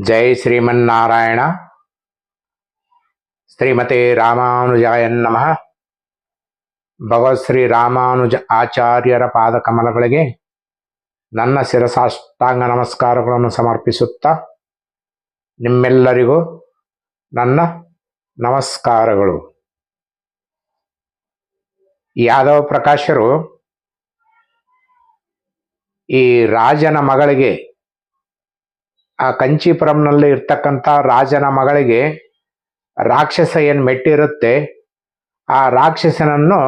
ಜೈ ಶ್ರೀಮನ್ನಾರಾಯಣ. ಶ್ರೀಮತಿ ರಾಮಾನುಜಾಯ ನಮಃ. ಭಗವತ್ ಶ್ರೀ ರಾಮಾನುಜ ಆಚಾರ್ಯರ ಪಾದ ಕಮಲಗಳಿಗೆ ನನ್ನ ಶಿರಸಾಷ್ಟಾಂಗ ನಮಸ್ಕಾರಗಳನ್ನು ಸಮರ್ಪಿಸುತ್ತಾ ನಿಮ್ಮೆಲ್ಲರಿಗೂ ನನ್ನ ನಮಸ್ಕಾರಗಳು. ಯಾದವ ಪ್ರಕಾಶರು ಈ ರಾಜನ ಮಗಳಿಗೆ ಆ ಕಂಚೀಪುರಂನಲ್ಲಿ ಇರ್ತಕ್ಕಂಥ ರಾಜನ ಮಗಳಿಗೆ ರಾಕ್ಷಸ ಏನು ಮೆಟ್ಟಿರುತ್ತೆ. ಆ ರಾಕ್ಷಸನನ್ನು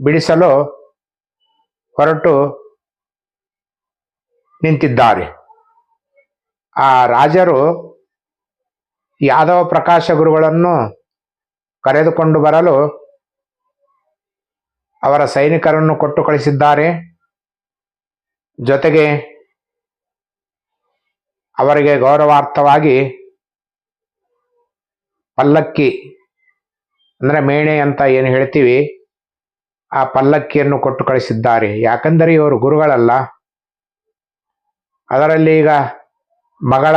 ಬಿಡಿಸಲು ಹೊರಟು ನಿಂತಿದ್ದಾರೆ. ಆ ರಾಜರು ಯಾದವ ಪ್ರಕಾಶ ಗುರುಗಳನ್ನು ಕರೆದುಕೊಂಡು ಬರಲು ಅವರ ಸೈನಿಕರನ್ನು ಕೊಟ್ಟು ಕಳಿಸಿದ್ದಾರೆ. ಜೊತೆಗೆ ಅವರಿಗೆ ಗೌರವಾರ್ಥವಾಗಿ ಪಲ್ಲಕ್ಕಿ, ಅಂದರೆ ಮೇಣೆ ಅಂತ ಏನು ಹೇಳ್ತೀವಿ, ಆ ಪಲ್ಲಕ್ಕಿಯನ್ನು ಕೊಟ್ಟು ಕಳಿಸಿದ್ದಾರೆ. ಯಾಕಂದರೆ ಇವರು ಗುರುಗಳಲ್ಲ. ಅದರಲ್ಲಿ ಈಗ ಮಗಳ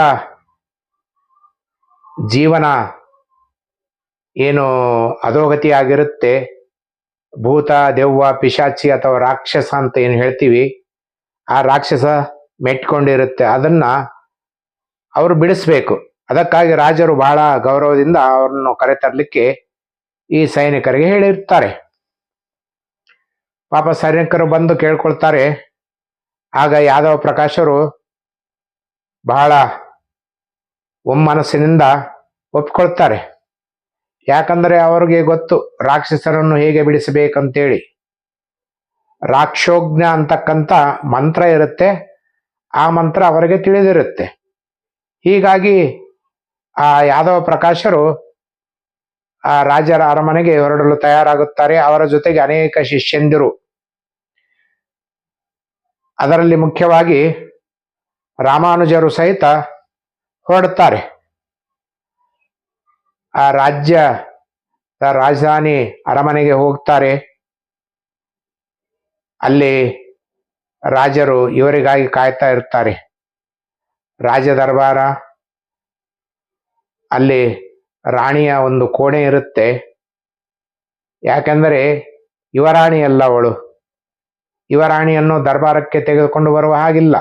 ಜೀವನ ಏನು ಅಧೋಗತಿ ಆಗಿರುತ್ತೆ ಭೂತ, ದೆವ್ವ, ಪಿಶಾಚಿ ಅಥವಾ ರಾಕ್ಷಸ ಅಂತ ಏನು ಹೇಳ್ತೀವಿ, ಆ ರಾಕ್ಷಸ ಮೆಟ್ಕೊಂಡಿರುತ್ತೆ. ಅದನ್ನ ಅವರು ಬಿಡಿಸ್ಬೇಕು. ಅದಕ್ಕಾಗಿ ರಾಜರು ಬಹಳ ಗೌರವದಿಂದ ಅವರನ್ನು ಕರೆತರಲಿಕ್ಕೆ ಈ ಸೈನಿಕರಿಗೆ ಹೇಳಿರ್ತಾರೆ ಪಾಪ ಸೈನಿಕರು ಬಂದು ಕೇಳ್ಕೊಳ್ತಾರೆ. ಆಗ ಯಾದವ ಪ್ರಕಾಶರು ಬಹಳ ಒಮ್ಮನಸ್ಸಿನಿಂದ ಒಪ್ಕೊಳ್ತಾರೆ. ಯಾಕಂದರೆ ಅವರಿಗೆ ಗೊತ್ತು ರಾಕ್ಷಸರನ್ನು ಹೇಗೆ ಬಿಡಿಸಬೇಕಂತೇಳಿ. ರಾಕ್ಷೋಜ್ಞ ಅಂತಕ್ಕಂಥ ಮಂತ್ರ ಇರುತ್ತೆ. ಆ ಮಂತ್ರ ಅವರಿಗೆ ತಿಳಿದಿರುತ್ತೆ. ಹೀಗಾಗಿ ಆ ಯಾದವ ಪ್ರಕಾಶರು ಆ ರಾಜರ ಅರಮನೆಗೆ ಹೊರಡಲು ತಯಾರಾಗುತ್ತಾರೆ. ಅವರ ಜೊತೆಗೆ ಅನೇಕ ಶಿಷ್ಯಂದಿರು. ಅದರಲ್ಲಿ ಮುಖ್ಯವಾಗಿ ರಾಮಾನುಜರು ಸಹಿತ ಹೊರಡುತ್ತಾರೆ. ಆ ರಾಜ್ಯ ರಾಜಧಾನಿ ಅರಮನೆಗೆ ಹೋಗ್ತಾರೆ ಅಲ್ಲಿ ರಾಜರು ಇವರಿಗಾಗಿ ಕಾಯ್ತಾ ಇರ್ತಾರೆ ರಾಜ ದರ್ಬಾರ ಅಲ್ಲಿ ರಾಣಿಯ ಒಂದು ಕೋಣೆ ಇರುತ್ತೆ. ಯಾಕೆಂದರೆ ಯುವರಾಣಿ ಅಲ್ಲ ಅವಳು. ಯುವರಾಣಿಯನ್ನು ದರ್ಬಾರಕ್ಕೆ ತೆಗೆದುಕೊಂಡು ಬರುವ ಹಾಗಿಲ್ಲ.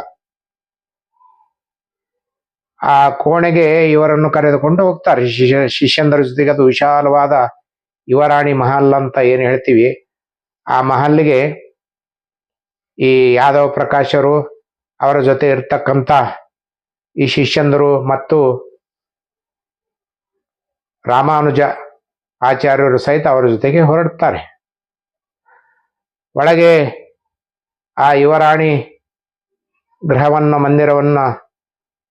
ಆ ಕೋಣೆಗೆ ಇವರನ್ನು ಕರೆದುಕೊಂಡು ಹೋಗ್ತಾರೆ. ಶಿಷ್ಯ, ಶಿಷ್ಯಂದರ ಜೊತೆಗೆ ಅದು ವಿಶಾಲವಾದ ಯುವರಾಣಿ ಮಹಲ್ ಅಂತ ಏನು ಹೇಳ್ತೀವಿ. ಆ ಮಹಲ್ಗೆ ಈ ಯಾದವ ಪ್ರಕಾಶರು ಅವರ ಜೊತೆ ಇರ್ತಕ್ಕಂಥ ಈ ಶಿಷ್ಯಂದರು ಮತ್ತು ರಾಮಾನುಜ ಆಚಾರ್ಯರು ಸಹಿತ ಅವರ ಜೊತೆಗೆ ಹೊರಡ್ತಾರೆ ಒಳಗೆ ಆ ಯುವರಾಣಿ ಗೃಹವನ್ನು, ಮಂದಿರವನ್ನು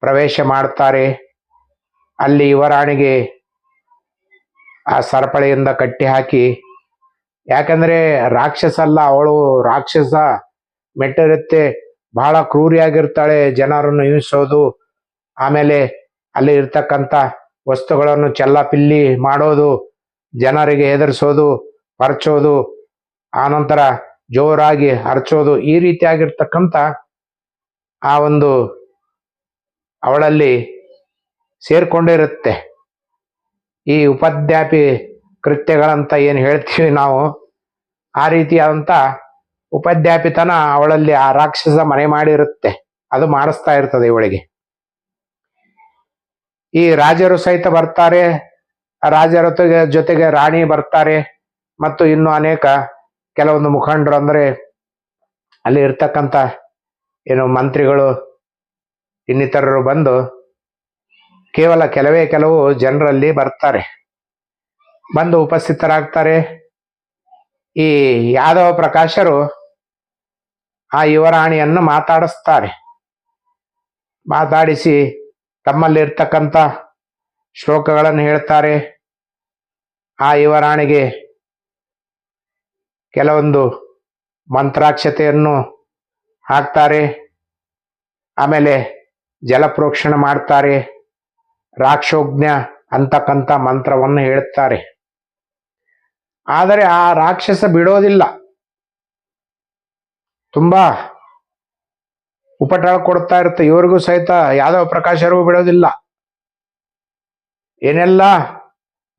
ಪ್ರವೇಶ ಮಾಡ್ತಾರೆ ಅಲ್ಲಿ ಯುವರಾಣಿಗೆ ಆ ಸರಪಳಿಯಿಂದ ಕಟ್ಟಿ ಹಾಕಿ, ಯಾಕಂದ್ರೆ ರಾಕ್ಷಸ ಅಲ್ಲ, ಅವಳು ರಾಕ್ಷಸ ಮೆಟ್ಟಿರುತ್ತೆ ಬಹಳ ಕ್ರೂರಿಯಾಗಿರ್ತಾಳೆ, ಜನರನ್ನು ಹಿಂಸೋದು ಆಮೇಲೆ ಅಲ್ಲಿ ಇರ್ತಕ್ಕಂಥ ವಸ್ತುಗಳನ್ನು ಚೆಲ್ಲಾಪಿಲ್ಲಿ ಮಾಡೋದು, ಜನರಿಗೆ ಹೆದರಿಸೋದು, ಪರಚೋದು, ಆನಂತರ ಜೋರಾಗಿ ಹರಚೋದು ಈ ರೀತಿಯಾಗಿರ್ತಕ್ಕಂಥ ಆ ಒಂದು ಅವಳಲ್ಲಿ ಸೇರಿಕೊಂಡಿರುತ್ತೆ. ಈ ಉಪದ್ಯಾಪಿ ಕೃತ್ಯಗಳಂತ ಏನು ಹೇಳ್ತೀವಿ ನಾವು, ಆ ರೀತಿಯಾದಂಥ ಉಪದ್ಯಾಪಿತನ ಅವಳಲ್ಲಿ ಆ ರಾಕ್ಷಸ ಮನೆ ಮಾಡಿರುತ್ತೆ. ಅದು ಮಾಡಿಸ್ತಾ ಇರ್ತದೆ ಇವಳಿಗೆ. ಈ ರಾಜರು ಸಹಿತ ಬರ್ತಾರೆ, ರಾಜರ ಜೊತೆಗೆ ರಾಣಿ ಬರ್ತಾರೆ, ಮತ್ತು ಇನ್ನು ಅನೇಕ ಕೆಲವೊಂದು ಮುಖಂಡರು ಅಂದ್ರೆ ಅಲ್ಲಿ ಇರ್ತಕ್ಕಂಥ ಏನು ಮಂತ್ರಿಗಳು, ಇನ್ನಿತರರು ಬಂದು ಕೇವಲ ಕೆಲವೇ ಕೆಲವು ಜನರಲ್ಲಿ ಬರ್ತಾರೆ. ಬಂದು ಉಪಸ್ಥಿತರಾಗ್ತಾರೆ. ಈ ಯಾದವ ಪ್ರಕಾಶರು ಆ ಯುವರಾಣಿಯನ್ನು ಮಾತಾಡಿಸ್ತಾರೆ. ಮಾತಾಡಿಸಿ ತಮ್ಮಲ್ಲಿರ್ತಕ್ಕಂಥ ಶ್ಲೋಕಗಳನ್ನು ಹೇಳ್ತಾರೆ. ಆ ಯುವರಾಣಿಗೆ ಕೆಲವೊಂದು ಮಂತ್ರಾಕ್ಷತೆಯನ್ನು ಹಾಕ್ತಾರೆ. ಆಮೇಲೆ ಜಲಪ್ರೋಕ್ಷಣ ಮಾಡ್ತಾರೆ. ರಾಕ್ಷೋಜ್ಞ ಅಂತಕ್ಕಂಥ ಮಂತ್ರವನ್ನು ಹೇಳುತ್ತಾರೆ. ಆದರೆ ಆ ರಾಕ್ಷಸ ಬಿಡೋದಿಲ್ಲ. ತುಂಬಾ ಉಪಟಳ ಕೊಡ್ತಾ ಇರುತ್ತೆ. ಇವ್ರಿಗೂ ಸಹಿತ ಯಾದವ ಪ್ರಕಾಶರಿಗೂ ಬಿಡೋದಿಲ್ಲ. ಏನೆಲ್ಲ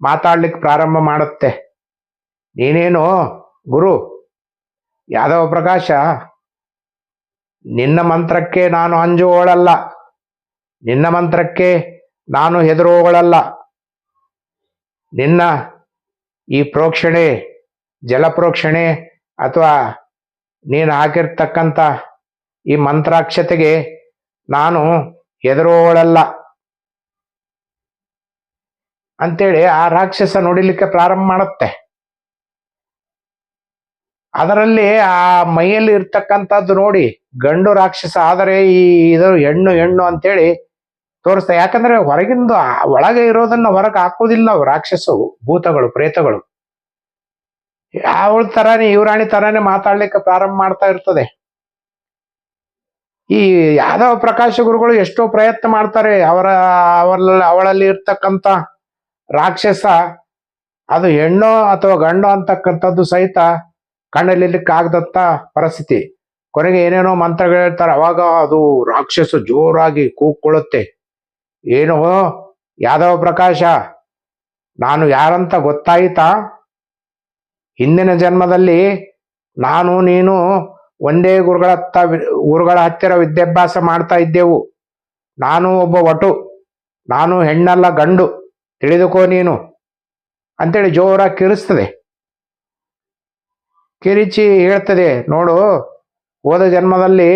ಮಾತಾಡ್ಲಿಕ್ಕೆ ಪ್ರಾರಂಭ ಮಾಡುತ್ತೆ? ನೀನೇನು ಗುರು, ಯಾದವ ಪ್ರಕಾಶ, ನಿನ್ನ ಮಂತ್ರಕ್ಕೆ ನಾನು ಅಂಜುವಳಲ್ಲ ನಿನ್ನ ಮಂತ್ರಕ್ಕೆ ನಾನು ಹೆದರುವವಳಲ್ಲ ನಿನ್ನ ಈ ಪ್ರೋಕ್ಷಣೆ, ಜಲಪ್ರೋಕ್ಷಣೆ ಅಥವಾ ನೀನು ಹಾಕಿರ್ತಕ್ಕಂಥ ಈ ಮಂತ್ರಾಕ್ಷತೆಗೆ ನಾನು ಎದುರೋಳಲ್ಲ ಅಂತೇಳಿ ಆ ರಾಕ್ಷಸ ನೋಡಿಲಿಕ್ಕೆ ಪ್ರಾರಂಭ ಮಾಡುತ್ತೆ. ಅದರಲ್ಲಿ ಆ ಮೈಯಲ್ಲಿ ಇರ್ತಕ್ಕಂಥದ್ದು ನೋಡಿ, ಗಂಡು ರಾಕ್ಷಸ, ಆದರೆ ಈ ಇದು ಹೆಣ್ಣು ಹೆಣ್ಣು ಅಂತೇಳಿ ತೋರಿಸ್ತಾ ಯಾಕಂದ್ರೆ ಹೊರಗಿಂದ ಒಳಗೆ ಇರೋದನ್ನ ಹೊರಗೆ ಹಾಕೋದಿಲ್ಲ ಅವು ರಾಕ್ಷಸವು, ಭೂತಗಳು, ಪ್ರೇತಗಳು. ಯಾವ ತರಾನೇ, ಯುವರಾಣಿ ತರಾನೇ ಮಾತಾಡ್ಲಿಕ್ಕೆ ಪ್ರಾರಂಭ ಮಾಡ್ತಾ ಇರ್ತದೆ. ಈ ಯಾದವ ಪ್ರಕಾಶ ಗುರುಗಳು ಎಷ್ಟೋ ಪ್ರಯತ್ನ ಮಾಡ್ತಾರೆ, ಅವರ ಅವಳಲ್ಲಿ ಇರ್ತಕ್ಕಂಥ ರಾಕ್ಷಸ, ಅದು ಹೆಣ್ಣು ಅಥವಾ ಗಂಡು ಅಂತಕ್ಕಂಥದ್ದು ಸಹಿತ ಕಣ್ಣಲ್ಲಿರ್ಲಿಕ್ಕಾಗದಂತ ಪರಿಸ್ಥಿತಿ. ಕೊನೆಗೆ ಏನೇನೋ ಮಂತ್ರಗಳು ಹೇಳ್ತಾರೆ, ಅವಾಗ ಅದು ರಾಕ್ಷಸ ಜೋರಾಗಿ ಕೂಗ್ಕೊಳ್ಳುತ್ತೆ. ಏನು ಯಾದವ ಪ್ರಕಾಶ, ನಾನು ಯಾರಂತ ಗೊತ್ತಾಯಿತಾ? ಹಿಂದಿನ ಜನ್ಮದಲ್ಲಿ ನಾನು, ನೀನು ಒಂದೇ ಗುರುಗಳ ಗುರುಗಳ ಹತ್ತಿರ ವಿದ್ಯಾಭ್ಯಾಸ ಮಾಡ್ತಾ ಇದ್ದೆವು. ನಾನು ಒಬ್ಬ ವಟು ನಾನು ಹೆಣ್ಣಲ್ಲ ಗಂಡು, ತಿಳಿದುಕೋ ನೀನು, ಅಂತೇಳಿ ಜೋರಾಗಿ ಕಿರಿಸ್ತದೆ. ಕಿರಿಚಿ ಹೇಳ್ತದೆ, ನೋಡು, ಹೋದ ಜನ್ಮದಲ್ಲಿ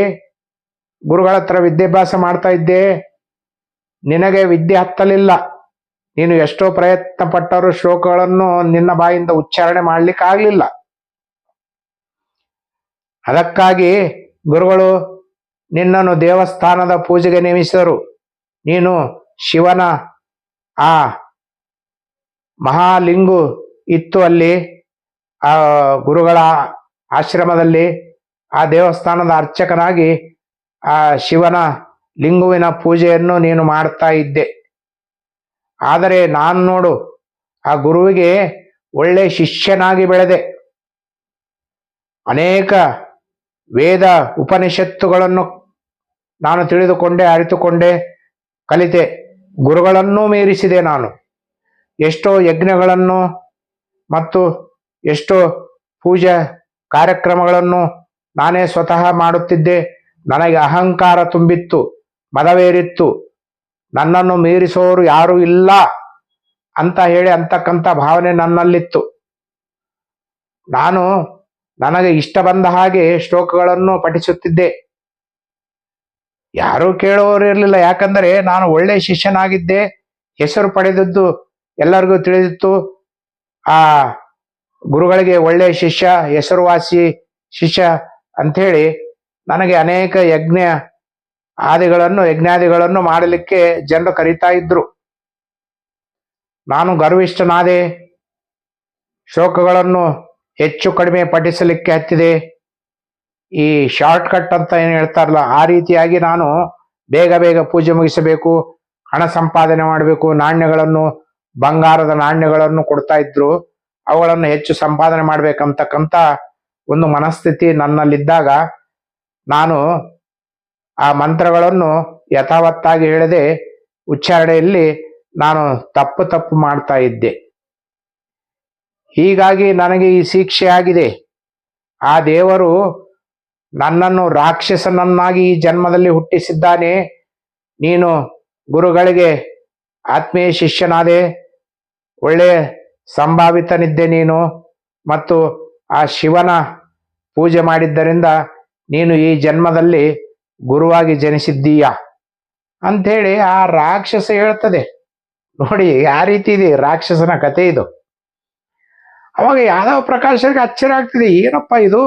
ಗುರುಗಳ ಹತ್ರ ವಿದ್ಯಾಭ್ಯಾಸ ಮಾಡ್ತಾ ಇದ್ದೆ. ನಿನಗೆ ವಿದ್ಯೆ ಹತ್ತಲಿಲ್ಲ. ನೀನು ಎಷ್ಟೋ ಪ್ರಯತ್ನ ಪಟ್ಟರೂ ಶ್ಲೋಕಗಳನ್ನು ನಿನ್ನ ಬಾಯಿಂದ ಉಚ್ಚಾರಣೆ ಮಾಡ್ಲಿಕ್ಕೆ ಆಗ್ಲಿಲ್ಲ ಅದಕ್ಕಾಗಿ ಗುರುಗಳು ನಿನ್ನನ್ನು ದೇವಸ್ಥಾನದ ಪೂಜೆಗೆ ನೇಮಿಸಿದರು. ನೀನು ಶಿವನ ಆ ಮಹಾಲಿಂಗು ಇತ್ತು ಅಲ್ಲಿ. ಆ ಗುರುಗಳ ಆಶ್ರಮದಲ್ಲಿ ಆ ದೇವಸ್ಥಾನದ ಅರ್ಚಕನಾಗಿ ಆ ಶಿವನ ಲಿಂಗುವಿನ ಪೂಜೆಯನ್ನು ನೀನು ಮಾಡ್ತಾ ಇದ್ದೆ. ಆದರೆ ನಾನು ನೋಡು, ಆ ಗುರುವಿಗೆ ಒಳ್ಳೆ ಶಿಷ್ಯನಾಗಿ ಬೆಳೆದೆ. ಅನೇಕ ವೇದ ಉಪನಿಷತ್ತುಗಳನ್ನು ನಾನು ತಿಳಿದುಕೊಂಡೆ, ಅರಿತುಕೊಂಡೆ, ಕಲಿತೆ. ಗುರುಗಳನ್ನೂ ಮೀರಿಸಿದೆ ನಾನು. ಎಷ್ಟೋ ಯಜ್ಞಗಳನ್ನು ಮತ್ತು ಎಷ್ಟೋ ಪೂಜಾ ಕಾರ್ಯಕ್ರಮಗಳನ್ನು ನಾನೇ ಸ್ವತಃ ಮಾಡುತ್ತಿದ್ದೆ. ನನಗೆ ಅಹಂಕಾರ ತುಂಬಿತ್ತು, ಮದವೇರಿತ್ತು. ನನ್ನನ್ನು ಮೀರಿಸೋರು ಯಾರೂ ಇಲ್ಲ ಅಂತ ಹೇಳಿ ಅಂತಕ್ಕಂಥ ಭಾವನೆ ನನ್ನಲ್ಲಿತ್ತು. ನಾನು ನನಗೆ ಇಷ್ಟ ಬಂದ ಹಾಗೆ ಶ್ಲೋಕಗಳನ್ನು ಪಠಿಸುತ್ತಿದ್ದೆ. ಯಾರೂ ಕೇಳುವವರು ಇರಲಿಲ್ಲ, ಯಾಕಂದರೆ ನಾನು ಒಳ್ಳೆ ಶಿಷ್ಯನಾಗಿದ್ದೆ, ಹೆಸರು ಪಡೆದದ್ದು ಎಲ್ಲರಿಗೂ ತಿಳಿದಿತ್ತು. ಆ ಗುರುಗಳಿಗೆ ಒಳ್ಳೆ ಶಿಷ್ಯ, ಹೆಸರುವಾಸಿ ಶಿಷ್ಯ ಅಂಥೇಳಿ ನನಗೆ ಅನೇಕ ಯಜ್ಞ ಆದಿಗಳನ್ನು, ಯಜ್ಞಾದಿಗಳನ್ನು ಮಾಡಲಿಕ್ಕೆ ಜನರು ಕರೀತಾ ಇದ್ರು. ನಾನು ಗರ್ವಿಷ್ಠನಾದೆ. ಶ್ಲೋಕಗಳನ್ನು ಹೆಚ್ಚು ಕಡಿಮೆ ಪಠಿಸಲಿಕ್ಕೆ ಹತ್ತಿದೆ. ಈ ಶಾರ್ಟ್ ಕಟ್ ಅಂತ ಏನು ಹೇಳ್ತಾರಲ್ಲ, ಆ ರೀತಿಯಾಗಿ ನಾನು ಬೇಗ ಬೇಗ ಪೂಜೆ ಮುಗಿಸಬೇಕು, ಹಣ ಸಂಪಾದನೆ ಮಾಡಬೇಕು, ನಾಣ್ಯಗಳನ್ನು, ಬಂಗಾರದ ನಾಣ್ಯಗಳನ್ನು ಕೊಡ್ತಾ ಇದ್ರು, ಅವುಗಳನ್ನು ಹೆಚ್ಚು ಸಂಪಾದನೆ ಮಾಡ್ಬೇಕಂತಕ್ಕಂಥ ಒಂದು ಮನಸ್ಥಿತಿ ನನ್ನಲ್ಲಿದ್ದಾಗ ನಾನು ಆ ಮಂತ್ರಗಳನ್ನು ಯಥಾವತ್ತಾಗಿ ಹೇಳದೆ, ಉಚ್ಚಾರಣೆಯಲ್ಲಿ ನಾನು ತಪ್ಪು ತಪ್ಪು ಮಾಡ್ತಾ ಇದ್ದೆ. ಹೀಗಾಗಿ ನನಗೆ ಈ ಶಿಕ್ಷೆ ಆಗಿದೆ. ಆ ದೇವರು ನನ್ನನ್ನು ರಾಕ್ಷಸನನ್ನಾಗಿ ಈ ಜನ್ಮದಲ್ಲಿ ಹುಟ್ಟಿಸಿದ್ದಾನೆ. ನೀನು ಗುರುಗಳಿಗೆ ಆತ್ಮೀಯ ಶಿಷ್ಯನಾದೆ ಒಳ್ಳೆಯ ಸಂಭಾವಿತನಿದ್ದೆ ನೀನು ಮತ್ತು ಆ ಶಿವನ ಪೂಜೆ ಮಾಡಿದ್ದರಿಂದ ನೀನು ಈ ಜನ್ಮದಲ್ಲಿ ಗುರುವಾಗಿ ಜನಿಸಿದ್ದೀಯ. ಅಂಥೇಳಿ ಆ ರಾಕ್ಷಸ ಹೇಳ್ತದೆ. ನೋಡಿ ಯಾವ ರೀತಿ ಇದೆ, ರಾಕ್ಷಸನ ಕತೆ ಇದು. ಅವಾಗ ಯಾದವ ಪ್ರಕಾಶರಿಗೆ ಅಚ್ಚರಿ ಆಗ್ತಿದೆ, ಏನಪ್ಪ ಇದು?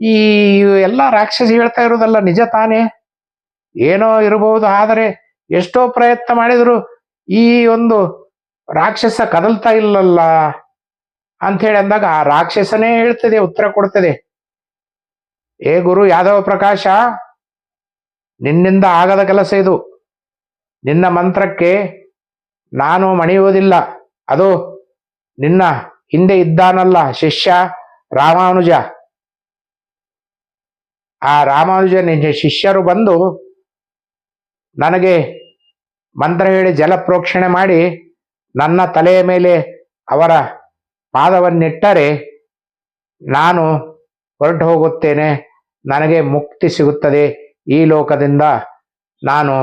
ಈ ಎಲ್ಲ ರಾಕ್ಷಸಿ ಹೇಳ್ತಾ ಇರೋದಲ್ಲ, ನಿಜ ತಾನೇ? ಏನೋ ಇರಬಹುದು, ಆದರೆ ಎಷ್ಟೋ ಪ್ರಯತ್ನ ಮಾಡಿದ್ರು ಈ ಒಂದು ರಾಕ್ಷಸ ಕದಲ್ತಾ ಇಲ್ಲಲ್ಲ ಅಂಥೇಳಿ ಅಂದಾಗ ಆ ರಾಕ್ಷಸನೇ ಹೇಳ್ತದೆ, ಉತ್ತರ ಕೊಡ್ತದೆ. ಏ ಗುರು ಯಾದವ ಪ್ರಕಾಶ, ನಿನ್ನಿಂದ ಆಗದ ಕೆಲಸ ಇದು. ನಿನ್ನ ಮಂತ್ರಕ್ಕೆ ನಾನು ಮಣಿಯುವುದಿಲ್ಲ. ಅದು ನಿನ್ನ ಹಿಂದೆ ಇದ್ದಾನಲ್ಲ ಶಿಷ್ಯ ರಾಮಾನುಜ. ಆ ರಾಮಾನುಜ ನಿನ್ನ ಶಿಷ್ಯರು ಬಂದು ನನಗೆ ಮಂತ್ರ ಹೇಳಿ ಜಲ ಪ್ರೋಕ್ಷಣೆ ಮಾಡಿ ನನ್ನ ತಲೆಯ ಮೇಲೆ ಅವರ ಪಾದವನ್ನಿಟ್ಟರೆ ನಾನು ಹೊರಟು ಹೋಗುತ್ತೇನೆ. ನನಗೆ ಮುಕ್ತಿ ಸಿಗುತ್ತದೆ. ಈ ಲೋಕದಿಂದ ನಾನು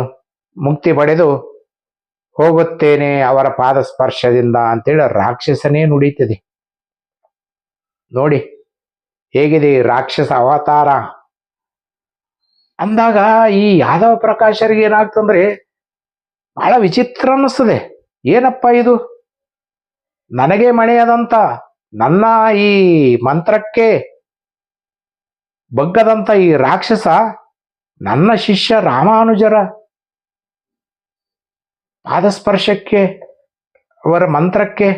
ಮುಕ್ತಿ ಪಡೆದು ಹೋಗುತ್ತೇನೆ ಅವರ ಪಾದ ಸ್ಪರ್ಶದಿಂದ ಅಂತೇಳಿ ರಾಕ್ಷಸನೇ ನುಡಿತದೆ ನೋಡಿ, ಹೇಗಿದೆ ರಾಕ್ಷಸ ಅವತಾರ? ಅಂದಾಗ ಈ ಯಾದವ ಪ್ರಕಾಶರಿಗೆ ಏನಾಗ್ತಂದ್ರೆ ಬಹಳ ವಿಚಿತ್ರ ಅನ್ನಿಸ್ತದೆ. ಏನಪ್ಪ ಇದು? ನನಗೆ ಮಣೆಯದಂತ, ನನ್ನ ಈ ಮಂತ್ರಕ್ಕೆ ಬಗ್ಗದಂತ ಈ ರಾಕ್ಷಸ ನನ್ನ ಶಿಷ್ಯ ರಾಮಾನುಜರ ಪಾದಸ್ಪರ್ಶಕ್ಕೆ, ಅವರ ಮಂತ್ರಕ್ಕೆ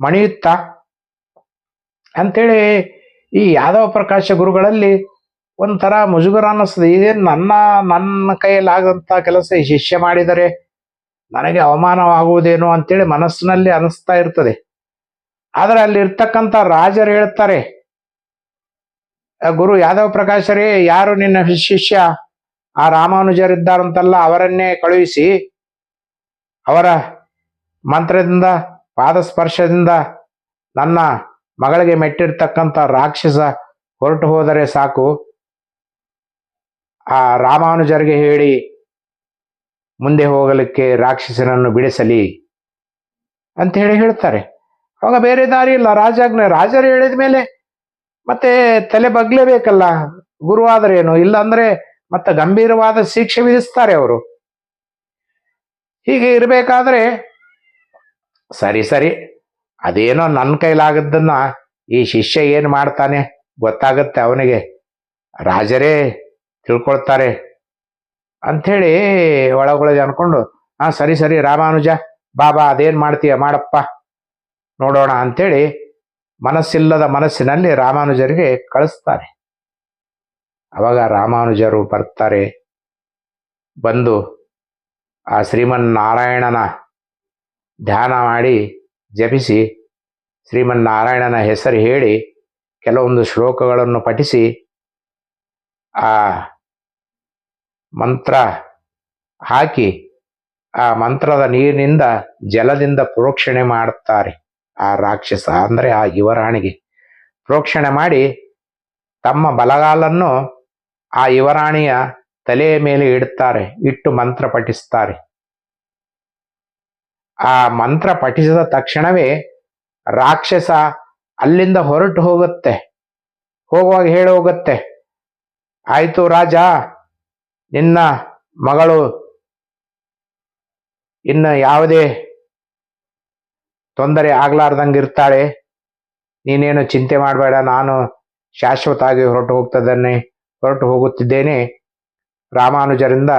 ಮಣಿಯುತ್ತಾ? ಅಂತೇಳಿ ಈ ಯಾದವ ಪ್ರಕಾಶ ಗುರುಗಳಲ್ಲಿ ಒಂಥರ ಮುಜುಗರ ಅನ್ನಿಸ್ತದೆ ಇದೇನು ನನ್ನ ನನ್ನ ಕೈಯಲ್ಲಾಗಂತ ಕೆಲಸ ಈ ಶಿಷ್ಯ ಮಾಡಿದರೆ ನನಗೆ ಅವಮಾನವಾಗುವುದೇನೋ ಅಂತೇಳಿ ಮನಸ್ಸಿನಲ್ಲಿ ಅನಿಸ್ತಾ ಇರ್ತದೆ. ಆದರೆ ಅಲ್ಲಿ ಇರ್ತಕ್ಕಂಥ ರಾಜರು ಹೇಳ್ತಾರೆ ಗುರು ಯಾದವ ಪ್ರಕಾಶರೇ, ಯಾರು ನಿನ್ನ ಶಿಷ್ಯ? ಆ ರಾಮಾನುಜರಿದ್ದಾರಂತಲ್ಲ, ಅವರನ್ನೇ ಕಳುಹಿಸಿ. ಅವರ ಮಂತ್ರದಿಂದ, ಪಾದಸ್ಪರ್ಶದಿಂದ ನನ್ನ ಮಗಳಿಗೆ ಮೆಟ್ಟಿರ್ತಕ್ಕಂಥ ರಾಕ್ಷಸ ಹೊರಟು ಹೋದರೆ ಸಾಕು. ಆ ರಾಮಾನುಜರಿಗೆ ಹೇಳಿ, ಮುಂದೆ ಹೋಗಲಿಕ್ಕೆ ರಾಕ್ಷಸನನ್ನು ಬಿಡಿಸಲಿ ಅಂತ ಹೇಳಿ ಹೇಳ್ತಾರೆ. ಅವಾಗ ಬೇರೆ ದಾರಿ ಇಲ್ಲ. ರಾಜಾಜ್ಞೆ, ರಾಜರು ಹೇಳಿದ ಮೇಲೆ ಮತ್ತೆ ತಲೆ ಬಗ್ಲೇಬೇಕಲ್ಲ. ಗುರುವಾದರೇನು ಇಲ್ಲ ಅಂದ್ರೆ ಮತ್ತೆ ಗಂಭೀರವಾದ ಶಿಕ್ಷೆ ವಿಧಿಸ್ತಾರೆ ಅವರು. ಹೀಗೆ ಇರಬೇಕಾದ್ರೆ ಸರಿ ಸರಿ. ಅದೇನೋ ನನ್ನ ಕೈಲಾಗದ್ದನ್ನ ಈ ಶಿಷ್ಯ ಏನು ಮಾಡ್ತಾನೆ ಗೊತ್ತಾಗತ್ತೆ ಅವನಿಗೆ. ರಾಜರೇ ತಿಳ್ಕೊಳ್ತಾರೆ ಅಂಥೇಳಿ ಒಳಗೊಳಗೆ ಅನ್ಕೊಂಡು ಹಾ ಸರಿ ಸರಿ, ರಾಮಾನುಜ, ಬಾಬಾ, ಅದೇನ್ ಮಾಡ್ತೀಯ? ಮಾಡಪ್ಪ, ನೋಡೋಣ ಅಂಥೇಳಿ ಮನಸ್ಸಿಲ್ಲದ ಮನಸ್ಸಿನಲ್ಲಿ ರಾಮಾನುಜರಿಗೆ ಕಳಿಸ್ತಾರೆ. ಅವಾಗ ರಾಮಾನುಜರು ಬರ್ತಾರೆ, ಬಂದು ಆ ಶ್ರೀಮನ್ನಾರಾಯಣನ ಧ್ಯಾನ ಮಾಡಿ ಜಪಿಸಿ ಶ್ರೀಮನ್ನಾರಾಯಣನ ಹೆಸರು ಹೇಳಿ ಕೆಲವೊಂದು ಶ್ಲೋಕಗಳನ್ನು ಪಠಿಸಿ ಆ ಮಂತ್ರ ಹಾಕಿ ಆ ಮಂತ್ರದ ನೀರಿನಿಂದ ಜಲದಿಂದ ಪ್ರೋಕ್ಷಣೆ ಮಾಡುತ್ತಾರೆ ಆ ರಾಕ್ಷಸ ಅಂದರೆ ಆ ಯುವರಾಣಿಗೆ. ಪ್ರೋಕ್ಷಣೆ ಮಾಡಿ ತಮ್ಮ ಬಲಗಾಲನ್ನು ಆ ಯುವರಾಣಿಯ ತಲೆಯ ಮೇಲೆ ಇಡುತ್ತಾರೆ ಇಟ್ಟು ಮಂತ್ರ ಪಠಿಸ್ತಾರೆ. ಆ ಮಂತ್ರ ಪಠಿಸಿದ ತಕ್ಷಣವೇ ರಾಕ್ಷಸ ಅಲ್ಲಿಂದ ಹೊರಟು ಹೋಗುತ್ತೆ. ಹೋಗುವಾಗ ಹೇಳಿ ಹೋಗುತ್ತೆ, ಆಯ್ತು ರಾಜ, ನಿನ್ನ ಮಗಳು ಇನ್ನು ಯಾವುದೇ ತೊಂದರೆ ಆಗ್ಲಾರ್ದಂಗೆ ಇರ್ತಾಳೆ ನೀನೇನು ಚಿಂತೆ ಮಾಡಬೇಡ, ನಾನು ಶಾಶ್ವತವಾಗಿ ಹೊರಟು ಹೋಗ್ತದನ್ನೇ, ಹೊರಟು ಹೋಗುತ್ತಿದ್ದೇನೆ ರಾಮಾನುಜರಿಂದ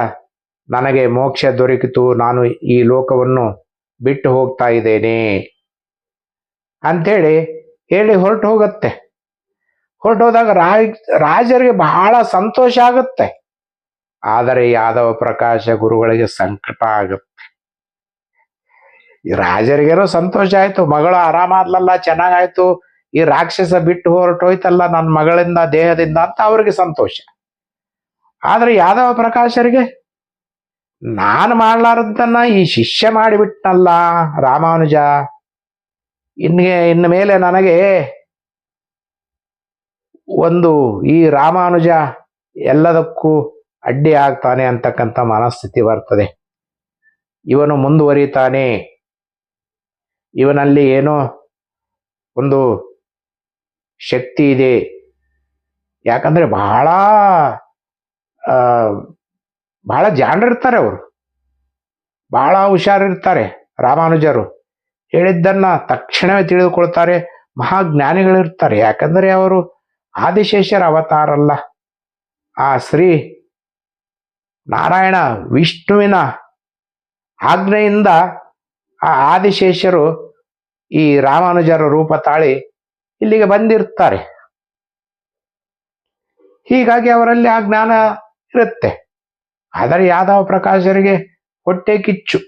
ನನಗೆ ಮೋಕ್ಷ ದೊರಕಿತು, ನಾನು ಈ ಲೋಕವನ್ನು ಬಿಟ್ಟು ಹೋಗ್ತಾ ಇದ್ದೇನೆ. ಅಂಥೇಳಿ ಹೇಳಿ ಹೊರಟು ಹೋಗುತ್ತೆ. ಹೊರಟೋದಾಗ ಹೋದಾಗ ರಾಜರಿಗೆ ಬಹಳ ಸಂತೋಷ ಆಗುತ್ತೆ. ಆದರೆ ಯಾದವ ಪ್ರಕಾಶ ಗುರುಗಳಿಗೆ ಸಂಕಟ ಆಗುತ್ತೆ. ರಾಜರಿಗೇನೋ ಸಂತೋಷ ಆಯ್ತು, ಮಗಳು ಆರಾಮಾದ್ಲಲ್ಲ, ಚೆನ್ನಾಗಾಯ್ತು, ಈ ರಾಕ್ಷಸ ಬಿಟ್ಟು ಹೊರಟೋಯ್ತಲ್ಲ ನನ್ನ ಮಗಳಿಂದ, ದೇಹದಿಂದ ಅಂತ ಅವ್ರಿಗೆ ಸಂತೋಷ. ಆದ್ರೆ ಯಾದವ ಪ್ರಕಾಶರಿಗೆ? ನಾನು ಮಾಡಲಾರದ್ದನ್ನು ಈ ಶಿಷ್ಯ ಮಾಡಿಬಿಟ್ನಲ್ಲ ರಾಮಾನುಜ. ಇನ್ಗೆ, ಇನ್ನು ಮೇಲೆ ನನಗೆ ಒಂದು ಈ ರಾಮಾನುಜ ಎಲ್ಲದಕ್ಕೂ ಅಡ್ಡಿ ಆಗ್ತಾನೆ ಅಂತಕ್ಕಂಥ ಮನಸ್ಥಿತಿ ಬರ್ತದೆ. ಇವನು ಮುಂದುವರಿತಾನೆ. ಇವನಲ್ಲಿ ಏನೋ ಒಂದು ಶಕ್ತಿ ಇದೆ. ಯಾಕಂದ್ರೆ ಬಹಳ ಬಹಳ ಜಾಣರಿರ್ತಾರೆ ಅವರು. ಬಹಳ ಹುಷಾರಿರ್ತಾರೆ ರಾಮಾನುಜರು. ಹೇಳಿದ್ದನ್ನು ತಕ್ಷಣವೇ ತಿಳಿದುಕೊಳ್ತಾರೆ. ಮಹಾಜ್ಞಾನಿಗಳಿರ್ತಾರೆ ಯಾಕಂದ್ರೆ ಅವರು ಆದಿಶೇಷರ ಅವತಾರ ಅಲ್ಲ. ಆ ಶ್ರೀ ನಾರಾಯಣ ವಿಷ್ಣುವಿನ ಆಜ್ಞೆಯಿಂದ ಆ ಆದಿಶೇಷರು ಈ ರಾಮಾನುಜರ ರೂಪ ತಾಳಿ ಇಲ್ಲಿಗೆ ಬಂದಿರ್ತಾರೆ. ಹೀಗಾಗಿ ಅವರಲ್ಲಿ ಆ ಜ್ಞಾನ ಇರುತ್ತೆ. ಆದರೆ ಯಾದವ ಪ್ರಕಾಶರಿಗೆ ಹೊಟ್ಟೆ ಕಿಚ್ಚು.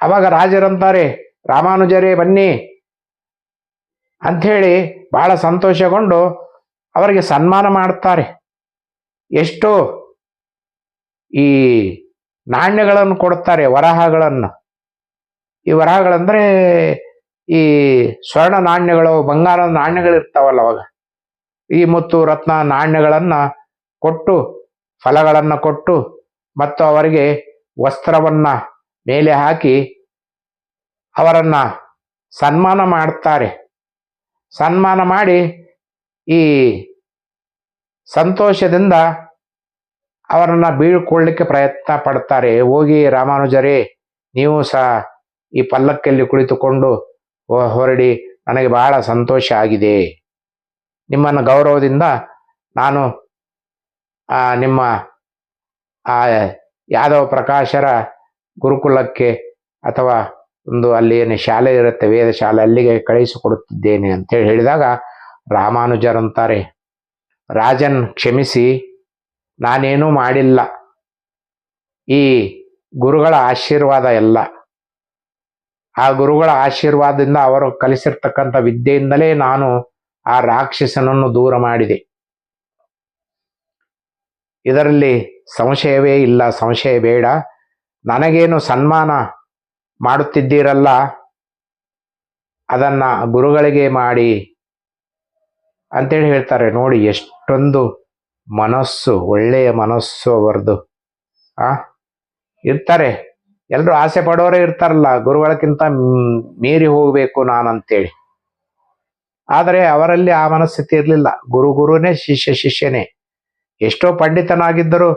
ಅವಾಗ ರಾಜರಂತಾರೆ, ರಾಮಾನುಜರೇ ಬನ್ನಿ ಅಂಥೇಳಿ ಬಹಳ ಸಂತೋಷಗೊಂಡು ಅವರಿಗೆ ಸನ್ಮಾನ ಮಾಡ್ತಾರೆ. ಎಷ್ಟು ಈ ನಾಣ್ಯಗಳನ್ನು ಕೊಡ್ತಾರೆ, ವರಹಗಳನ್ನು. ಈ ವರಹಗಳಂದರೆ ಈ ಸ್ವರ್ಣ ನಾಣ್ಯಗಳು, ಬಂಗಾರದ ನಾಣ್ಯಗಳು ಇರ್ತಾವಲ್ಲ ಅವಾಗ. ಈ ಮುತ್ತು, ರತ್ನ ನಾಣ್ಯಗಳನ್ನ ಕೊಟ್ಟು ಫಲಗಳನ್ನು ಕೊಟ್ಟು ಮತ್ತು ಅವರಿಗೆ ವಸ್ತ್ರವನ್ನು ಮೇಲೆ ಹಾಕಿ ಅವರನ್ನು ಸನ್ಮಾನ ಮಾಡ್ತಾರೆ. ಸನ್ಮಾನ ಮಾಡಿ ಈ ಸಂತೋಷದಿಂದ ಅವರನ್ನು ಬೀಳ್ಕೊಳ್ಳಿಕ್ಕೆ ಪ್ರಯತ್ನ ಪಡ್ತಾರೆ. ಹೋಗಿ ರಾಮಾನುಜರೇ, ನೀವು ಸಹ ಈ ಪಲ್ಲಕ್ಕಿಯಲ್ಲಿ ಕುಳಿತುಕೊಂಡು ಹೊರಡಿ, ನನಗೆ ಬಹಳ ಸಂತೋಷ ಆಗಿದೆ. ನಿಮ್ಮನ್ನು ಗೌರವದಿಂದ ನಾನು ಆ, ನಿಮ್ಮ, ಆ, ಯಾದವ ಪ್ರಕಾಶರ ಗುರುಕುಲಕ್ಕೆ ಅಥವಾ ಒಂದು ಅಲ್ಲಿ ಏನು ಶಾಲೆ ಇರುತ್ತೆ, ವೇದ ಶಾಲೆ, ಅಲ್ಲಿಗೆ ಕಳುಹಿಸಿಕೊಡುತ್ತಿದ್ದೇನೆ ಅಂತೇಳಿ ಹೇಳಿದಾಗ ರಾಮಾನುಜರಂತಾರೆ ರಾಜನ್ ಕ್ಷಮಿಸಿ, ನಾನೇನೂ ಮಾಡಿಲ್ಲ. ಈ ಗುರುಗಳ ಆಶೀರ್ವಾದ ಎಲ್ಲ. ಆ ಗುರುಗಳ ಆಶೀರ್ವಾದದಿಂದ ಅವರು ಕಲಿಸಿರ್ತಕ್ಕಂಥ ವಿದ್ಯೆಯಿಂದಲೇ ನಾನು ಆ ರಾಕ್ಷಸನನ್ನು ದೂರ ಮಾಡಿದೆ. ಇದರಲ್ಲಿ ಸಂಶಯವೇ ಇಲ್ಲ, ಸಂಶಯ ಬೇಡ. ನನಗೇನು ಸನ್ಮಾನ ಮಾಡುತ್ತಿದ್ದೀರಲ್ಲ? ಅದನ್ನ ಗುರುಗಳಿಗೆ ಮಾಡಿ ಅಂತೇಳಿ ಹೇಳ್ತಾರೆ. ನೋಡಿ, ಎಷ್ಟೊಂದು ಮನಸ್ಸು, ಒಳ್ಳೆಯ ಮನಸ್ಸು ಅವರದು. ಆ? ಇರ್ತಾರೆ. ಎಲ್ಲರೂ ಆಸೆ ಪಡೋರೇ ಇರ್ತಾರಲ್ಲ, ಗುರುಗಳಕ್ಕಿಂತ ಮೀರಿ ಹೋಗ್ಬೇಕು ನಾನಂತೇಳಿ. ಆದರೆ ಅವರಲ್ಲಿ ಆ ಮನಸ್ಥಿತಿ ಇರಲಿಲ್ಲ. ಗುರು ಗುರುನೇ, ಶಿಷ್ಯ ಶಿಷ್ಯನೇ. ಎಷ್ಟೋ ಪಂಡಿತನಾಗಿದ್ದರೂ